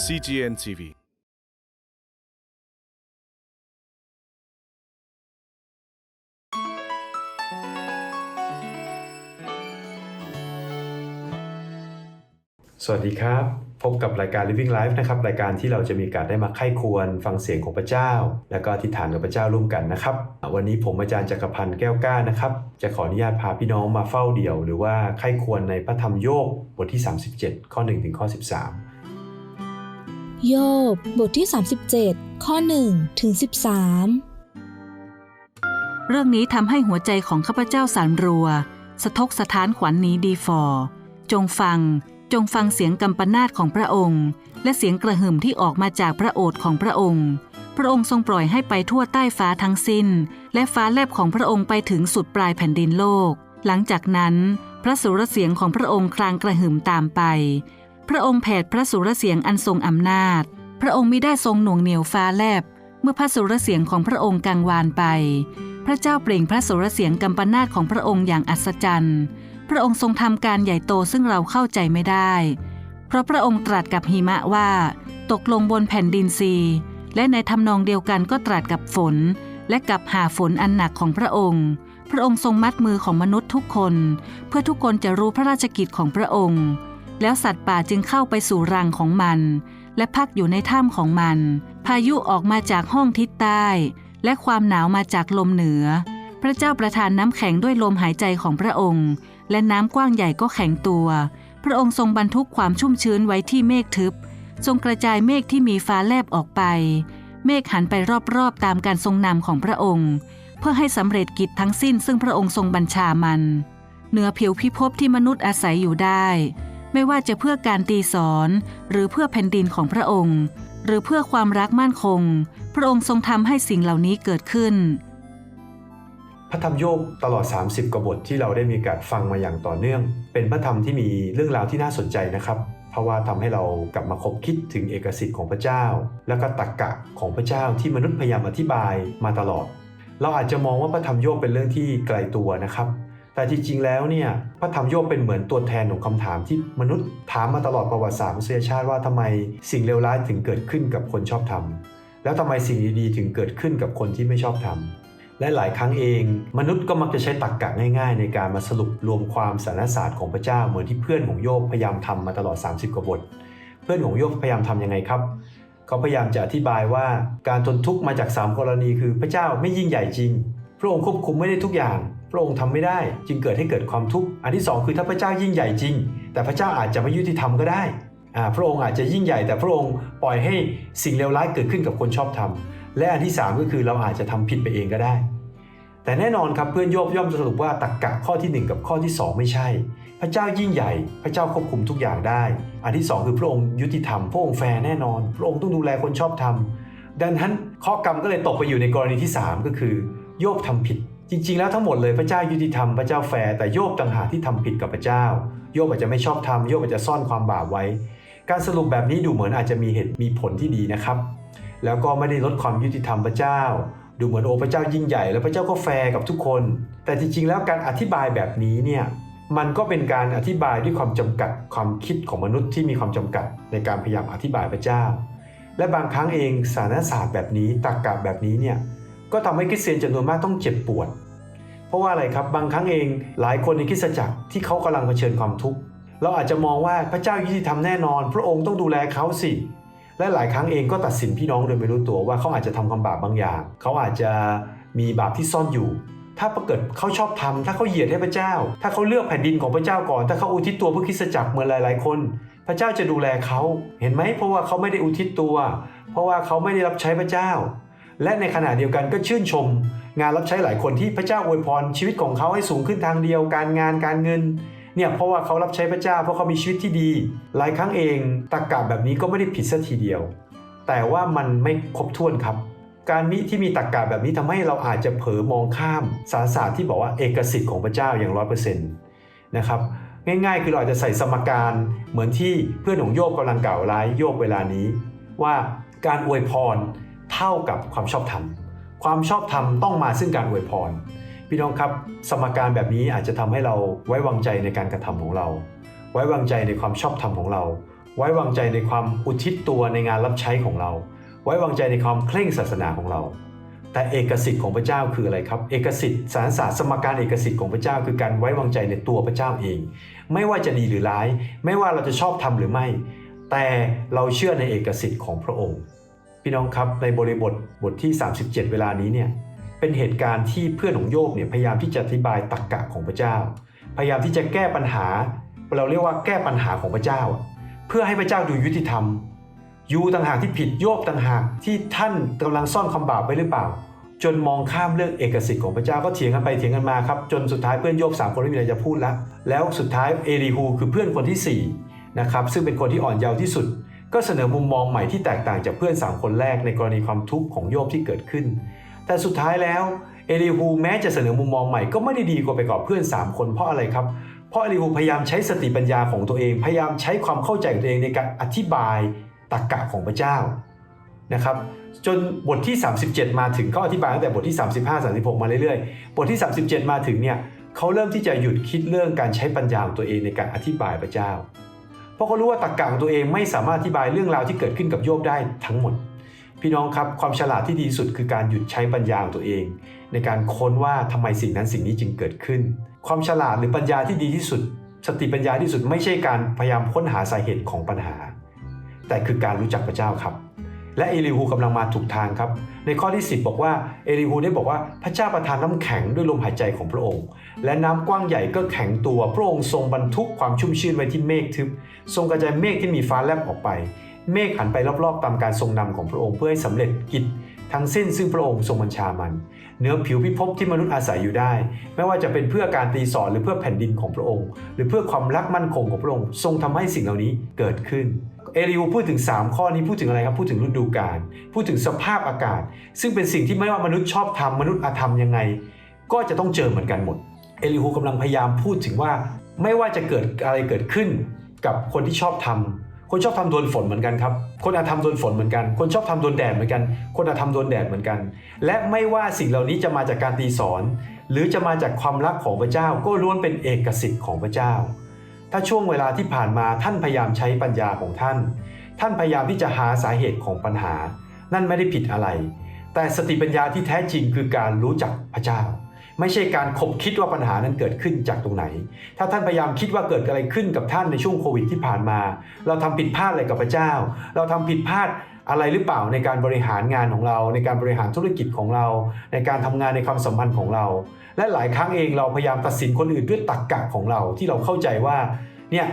CGN TV สวัสดีครับ พบกับรายการ Living Life นะครับ รายการที่เราจะมีการได้มาไข้ควรฟังเสียงของพระเจ้า แล้วก็อธิษฐานกับพระเจ้าร่วมกันนะครับ วันนี้ผมอาจารย์จักรพันธ์แก้วกล้านะครับ จะขออนุญาตพาพี่น้องมาเฝ้าเดี่ยว หรือว่าไข้ควรในพระธรรมโยบบทที่ 37 ข้อ 1 ถึงข้อ 13 โยบบทที่ 37 ข้อ1ถึง13 เรื่องนี้ทำให้หัวใจของข้าพเจ้าสั่นรัว สะทกสะท้านขวัญนนี้ดีฟอร์จงฟัง จงฟังเสียงกำปนาตของพระองค์ และเสียงกระหึ่มที่ออกมาจากพระโอษฐ์ของพระองค์ พระองค์ทรงปล่อยให้ไปทั่วใต้ฟ้าทั้งสิ้น และฟ้าแลบของพระองค์ไปถึงสุดปลายแผ่นดินโลก หลังจากนั้น พระสุรเสียงของพระองค์คลางกระหึ่มตามไป พระองค์แผดพระสุรเสียงอันทรงอำนาจ พระองค์มิได้ทรงหน่วงเหนียวฟ้าแลบ เมื่อพระสุรเสียงของพระองค์กังวานไป พระเจ้าเปล่งพระสุรเสียงกำปนาตของพระองค์อย่างอัศจรรย์ พระองค์ทรงทำการใหญ่โตซึ่งเราเข้าใจไม่ได้ เพราะพระองค์ตรัสกับหิมะว่า ตกลงบนแผ่นดินซีและในทำนองเดียวกันก็ตรัสกับฝน และกับหาฝนอันหนักของพระองค์ พระองค์ทรงมัดมือของมนุษย์ทุกคน เพื่อทุกคนจะรู้พระราชกิจของพระองค์ แล้วสัตว์ป่าจึงเข้าไปสู่รังของมัน และพักอยู่ในถ้ำของมัน พายุออกมาจากห้องทิศใต้ และความหนาวมาจากลมเหนือ พระเจ้าประทานน้ำแข็งด้วยลมหายใจของพระองค์ และน้ำกว้างใหญ่ก็แข็งตัว พระองค์ทรงบรรทุกความชุ่มชื้นไว้ที่เมฆทึบ ทรงกระจายเมฆที่มีฟ้าแลบออกไป เมฆหันไปรอบๆตามการทรงนำของพระองค์ เพื่อให้สำเร็จกิจทั้งสิ้นซึ่งพระองค์ทรงบัญชามันเหนือผิวพิภพที่มนุษย์อาศัยอยู่ได้ ไม่ว่าจะเพื่อการตีสอน หรือเพื่อแผ่นดินของพระองค์ หรือเพื่อความรักมั่นคง พระองค์ทรงทำให้สิ่งเหล่านี้เกิดขึ้น พระธรรมโยบตลอด 30 กบทที่เราได้มีการฟังมาอย่างต่อเนื่อง เป็นพระธรรมที่มีเรื่องราวที่น่าสนใจนะครับ เพราะว่าทำให้เรากลับมาคบคิดถึงเอกสิทธิ์ของพระเจ้า แล้วก็ตรรกกะของพระเจ้าที่มนุษย์พยายามอธิบายมาตลอด เราอาจจะมองว่าพระธรรมโยบเป็นเรื่องที่ไกลตัวนะครับ แต่จริงๆ แล้วเนี่ยพระธรรมโยบเป็นเหมือนตัวแทนของคำถามที่มนุษย์ถามมาตลอดประวัติศาสตร์มนุษยชาติว่าทำไมสิ่งเลวร้ายถึงเกิดขึ้นกับคนชอบธรรมแล้วทำไมสิ่งดีๆ ถึงเกิดขึ้นกับคนที่ไม่ชอบธรรมและหลายครั้งเอง มนุษย์ก็มักจะใช้ตรรกกะง่ายๆ ในการมาสรุปรวมความสารศาสตร์ของพระเจ้าเหมือนที่เพื่อนของโยบพยายามทำมาตลอด 30 กว่าบท เพื่อนของโยบพยายามทำยังไงครับเขาพยายามจะอธิบายว่าการทนทุกข์มาจาก 3 กรณีคือพระเจ้าไม่ยิ่งใหญ่จริง พระองค์ควบคุมไม่ได้ทุกอย่าง พระองค์ทำไม่ได้ จึงเกิดให้เกิดความทุกข์อันที่ 2 คือถ้าพระเจ้ายิ่งใหญ่จริง แต่พระเจ้าอาจจะไม่ยุติธรรมก็ได้อ่าพระองค์อาจจะยิ่งใหญ่แต่พระองค์ปล่อยให้สิ่งเลวร้ายเกิดขึ้นกับคนชอบธรรมและอันที่ 3 ก็คือเราอาจจะทำผิดไปเองก็ได้ แต่แน่นอนครับเพื่อนโยบย่อมสรุปว่าตรกกะข้อที่ 1 กับข้อที่ 2 ไม่ใช่ พระเจ้ายิ่งใหญ่ พระเจ้าควบคุมทุกอย่างได้ อันที่ 2 คือพระองค์ยุติธรรมพระองค์แฟร์แน่นอน พระองค์ต้องดูแลคนชอบธรรมดังนั้นข้อกรรมก็เลยตกไปอยู่ในกรณีที่ 3 ก็คือ โยบทำผิด จริงๆ แล้วทั้งหมดเลยพระเจ้ายุติธรรมพระเจ้าแฟร์แต่โยบต่างหากที่ทำผิดกับพระเจ้า โยบอาจจะไม่ชอบธรรมโยบอาจจะซ่อนความบาปไว้ การสรุปแบบนี้ดูเหมือนอาจจะมีเหตุมีผลที่ดีนะครับ แล้วก็ไม่ได้ลดความยุติธรรมพระเจ้า ดูเหมือนโอ้พระเจ้ายิ่งใหญ่ แล้วพระเจ้าก็แฟร์กับทุกคน แต่จริงๆ แล้วการอธิบายแบบนี้เนี่ยมันก็เป็นการอธิบายด้วยความจำกัดความคิดของมนุษย์ที่มีความจำกัดในการพยายามอธิบายพระเจ้า และบางครั้งเองสารศาสตร์แบบนี้ตรรกะแบบนี้เนี่ย ก็ทำให้คริสเตียนจำนวนมากต้องเจ็บปวด เพราะว่าอะไรครับบางครั้งเองหลายคนในคริสตจักรที่เขากำลังเผชิญความทุกข์เราอาจจะมองว่าพระเจ้ายุติธรรมแน่นอน พระองค์ต้องดูแลเขาสิ และหลายครั้งเองก็ตัดสินพี่น้องโดยไม่รู้ตัวว่าเขาอาจจะทำความบาปบางอย่าง เขาอาจจะมีบาปที่ซ่อนอยู่ ถ้าปรากฏเขาชอบทำถ้าเขาเหยียดให้พระเจ้า ถ้าเขาเลือกแผ่นดินของพระเจ้าก่อน ถ้าเขาอุทิศตัวเพื่อคริสตจักรเหมือนหลาย ๆ คน พระเจ้าจะดูแลเขาเห็นไหมเพราะว่าเขาไม่ได้อุทิศตัว เพราะว่าเขาไม่ได้รับใช้พระเจ้า และในขณะเดียวกันก็ชื่นชม งานรับใช้หลายคนที่พระเจ้าอวยพรชีวิตของเขาให้สูงขึ้นทางเดียวการงานการเงินเนี่ยเพราะว่าเขารับใช้พระเจ้าเพราะเขามีชีวิตที่ดี หลายครั้งเองตรรกะแบบนี้ก็ไม่ได้ผิดซะทีเดียว แต่ว่ามันไม่ครบถ้วนครับ การมิที่มีตรรกะแบบนี้ทำให้เราอาจจะเผลอมองข้ามสารศาสตร์ที่บอกว่าเอกสิทธิ์ของพระเจ้าอย่างร้อยเปอร์เซ็นต์นะครับง่ายๆ คือเราอาจจะใส่สมการเหมือนที่เพื่อนของโยบกำลังกล่าวร้ายโยบเวลานี้ ว่าการอวยพร ท่ากับความชอบธรรม ความชอบธรรมต้องมาซึ่งการอวยพร พี่น้องครับสมการแบบนี้อาจจะทำให้เราไว้วางใจในการกระทำของเรา ไว้วางใจในความชอบธรรมของเรา ไว้วางใจในความอุทิศตัวในงานรับใช้ของเรา ไว้วางใจในความเคร่งศาสนาของเรา แต่เอกสิทธิ์ของพระเจ้าคืออะไรครับ เอกสิทธิ์สารศาสตร์สมการเอกสิทธิ์ของพระเจ้าคือการไว้วางใจในตัวพระเจ้าเอง ไม่ว่าจะดีหรือร้าย ไม่ว่าเราจะชอบทำหรือไม่ แต่เราเชื่อในเอกสิทธิ์ของพระองค์ พี่น้องครับในบริบทบทที่ 37 เวลานี้เนี่ยเป็นเหตุการณ์ที่เพื่อนของโยบเนี่ยพยายามที่จะอธิบายตรรกะของพระเจ้า พยายามที่จะแก้ปัญหา เราเรียกว่าแก้ปัญหาของพระเจ้า เพื่อให้พระเจ้าดูยุติธรรม ยูต่างหากที่ผิดโยบต่างหากที่ท่านกำลังซ่อนความบาปไว้หรือเปล่า จนมองข้ามเรื่องเอกสิทธิ์ของพระเจ้าก็เถียงกันไปเถียงกันมาครับจนสุดท้ายเพื่อนโยบสามคนไม่มีอะไรจะพูดแล้วแล้วสุดท้ายเอลีฮูคือเพื่อนคนที่สี่นะครับซึ่งเป็นคนที่อ่อนเยาว์ที่สุด ก็เสนอมุมมองใหม่ที่แตกต่างจากเพื่อนสามคนแรกในกรณีความทุกข์ของโยบที่เกิดขึ้น แต่สุดท้ายแล้วเอลีฮูแม้จะเสนอมุมมองใหม่ก็ไม่ได้ดีกว่าไปกว่าเพื่อนสามคนเพราะอะไรครับ เพราะเอลีฮูพยายามใช้สติปัญญาของตัวเอง พยายามใช้ความเข้าใจของตัวเองในการอธิบายตรรกะของพระเจ้านะครับจนบทที่ 37 มาถึงเขาอธิบายตั้งแต่บทที่ 35 36 มาเรื่อยๆ บทที่ 37 มาถึงเนี่ยเขาเริ่มที่จะหยุดคิดเรื่องการใช้ปัญญาของตัวเองในการอธิบายพระเจ้า ราะเขารู้ว่าตรกกะของตัวเองไม่สามารถอธิบายเรื่องราวที่เกิดขึ้นกับโยบได้ทั้งหมด พี่น้องครับความฉลาดที่ดีที่สุดคือการหยุดใช้ปัญญาของตัวเอง ในการค้นว่าทำไมสิ่งนั้นสิ่งนี้จึงเกิดขึ้น ความฉลาดหรือปัญญาที่ดีที่สุด สติปัญญาที่สุดไม่ใช่การพยายามค้นหาสาเหตุของปัญหา แต่คือการรู้จักพระเจ้าครับ และเอลิฮูกำลังมาถูกทางครับ ในข้อที่ 10 บอกว่าเอลิฮูได้บอกว่าพระเจ้าประทานน้ำแข็งด้วยลมหายใจของพระองค์ และน้ำกว้างใหญ่ก็แข็งตัว พระองค์ทรงบรรทุกความชุ่มชื่นไว้ที่เมฆทึบ ทรงกระจายเมฆที่มีฟ้าแลบออกไป เมฆหันไปรอบๆ ตามการทรงนำของพระองค์เพื่อให้สำเร็จกิจทั้งสิ้นซึ่งพระองค์ทรงบัญชามัน เนื้อผิวพิภพที่มนุษย์อาศัยอยู่ได้ ไม่ว่าจะเป็นเพื่อการตีสอนหรือเพื่อแผ่นดินของพระองค์ หรือเพื่อความรักมั่นคงของพระองค์ ทรงทำให้สิ่งเหล่านี้เกิดขึ้น เอลิฮูพูดถึง 3 ข้อนี้พูดถึงอะไรครับ พูดถึงฤดูกาลพูดถึงสภาพอากาศ ซึ่งเป็นสิ่งที่ไม่ว่ามนุษย์ชอบทำมนุษย์อาธรรมยังไง ก็จะต้องเจอเหมือนกันหมด เอลิฮูกำลังพยายามพูดถึงว่า ไม่ว่าจะเกิดอะไรเกิดขึ้น กับคนที่ชอบทำคนชอบทำโดนฝนเหมือนกันครับ คนอาธรรมโดนฝนเหมือนกัน คนชอบทำโดนแดดเหมือนกัน คนอาธรรมโดนแดดเหมือนกัน และไม่ว่าสิ่งเหล่านี้จะมาจากการตีสอน หรือจะมาจากความรักของพระเจ้าก็ล้วนเป็นเอกสิทธิ์ของพระเจ้า ถ้าช่วงเวลาที่ผ่านมาท่านพยายามใช้ปัญญาของท่าน ท่านพยายามที่จะหาสาเหตุของปัญหา นั่นไม่ได้ผิดอะไร แต่สติปัญญาที่แท้จริงคือการรู้จักพระเจ้า ไม่ใช่การคบคิดว่าปัญหานั้นเกิดขึ้นจากตรงไหน ถ้าท่านพยายามคิดว่าเกิดอะไรขึ้นกับท่านในช่วงโควิดที่ผ่านมา เราทำผิดพลาดอะไรกับพระเจ้า เราทำผิดพลาด อะไรหรือเปล่าในการบริหารงานของเรา ในการบริหารธุรกิจของเรา ในการทำงานในความสัมพันธ์ของเรา และหลายครั้งเองเราพยายามตัดสินคนอื่นด้วยตรรกกะของเราที่เราเข้าใจว่าเนี่ย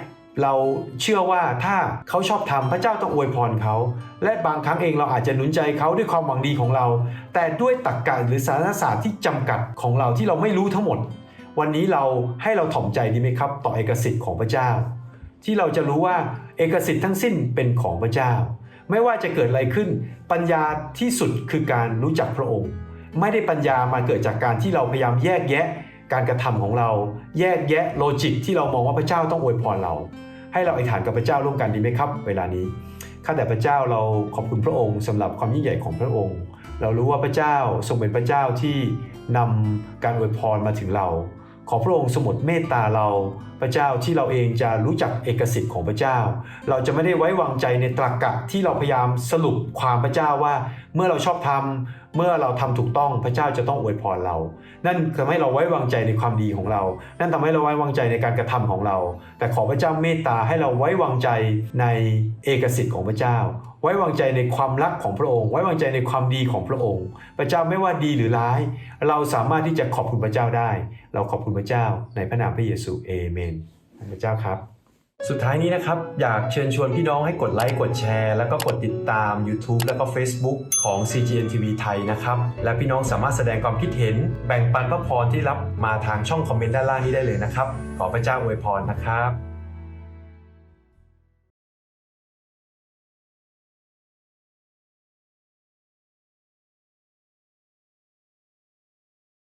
เราเชื่อว่าถ้าเขาชอบทำพระเจ้าต้องอวยพรเขา และบางครั้งเองเราอาจจะหนุนใจเขาด้วยความหวังดีของเรา แต่ด้วยตรรกะหรือสารศาสตร์ที่จำกัดของเราที่เราไม่รู้ทั้งหมด วันนี้เราให้เราถ่อมใจดีไหมครับ ต่อเอกสิทธิ์ของพระเจ้า ที่เราจะรู้ว่าเอกสิทธิ์ทั้งสิ้นเป็นของพระเจ้า ไม่ว่าจะเกิดอะไรขึ้น ปัญญาที่สุดคือการรู้จักพระองค์ ไม่ได้ปัญญามาเกิดจากการที่เราพยายามแยกแยะการกระทำของเรา แยกแยะโลจิกที่เรามองว่าพระเจ้าต้องอวยพรเรา ให้เราอธิษฐานกับพระเจ้าร่วมกันดีไหมครับ เวลานี้ข้าแต่พระเจ้าเราขอบคุณพระองค์สำหรับความยิ่งใหญ่ของพระองค์ เรารู้ว่าพระเจ้าทรงเป็นพระเจ้าที่นำการอวยพรมาถึงเรา ขอพระองค์สมุดเมตตาเรา พระเจ้าที่เราเองจะรู้จักเอกสิทธิ์ของพระเจ้า เราจะไม่ได้ไว้วางใจในตรรกะที่เราพยายามสรุปความพระเจ้าว่าเมื่อเราชอบทำเมื่อเราทำถูกต้องพระเจ้าจะต้องอวยพรเรา นั่นทำให้เราไว้วางใจในความดีของเรา นั่นทำให้เราไว้วางใจในการกระทำของเรา แต่ขอพระเจ้าเมตตาให้เราไว้วางใจในเอกสิทธิ์ของพระเจ้า ไว้วางใจในความรักของพระองค์ ไว้วางใจในความดีของพระองค์ พระเจ้าไม่ว่าดีหรือร้าย เราสามารถที่จะขอบคุณพระเจ้าได้ เราขอบคุณพระเจ้าในพระนามพระเยซูเอเมนพระเจ้าครับ สุดท้ายนี้นะครับ อยากเชิญชวนพี่น้องให้กดไลค์กดแชร์ แล้วก็กดติดตาม YouTube แล้วก็ Facebook ของ CGN TV ไทยนะครับ และพี่น้องสามารถแสดงความคิดเห็น แบ่งปันพระพรที่รับมาทางช่องคอมเมนต์ด้านล่างนี้ได้เลยนะครับ ขอพระเจ้าอวยพรนะครับ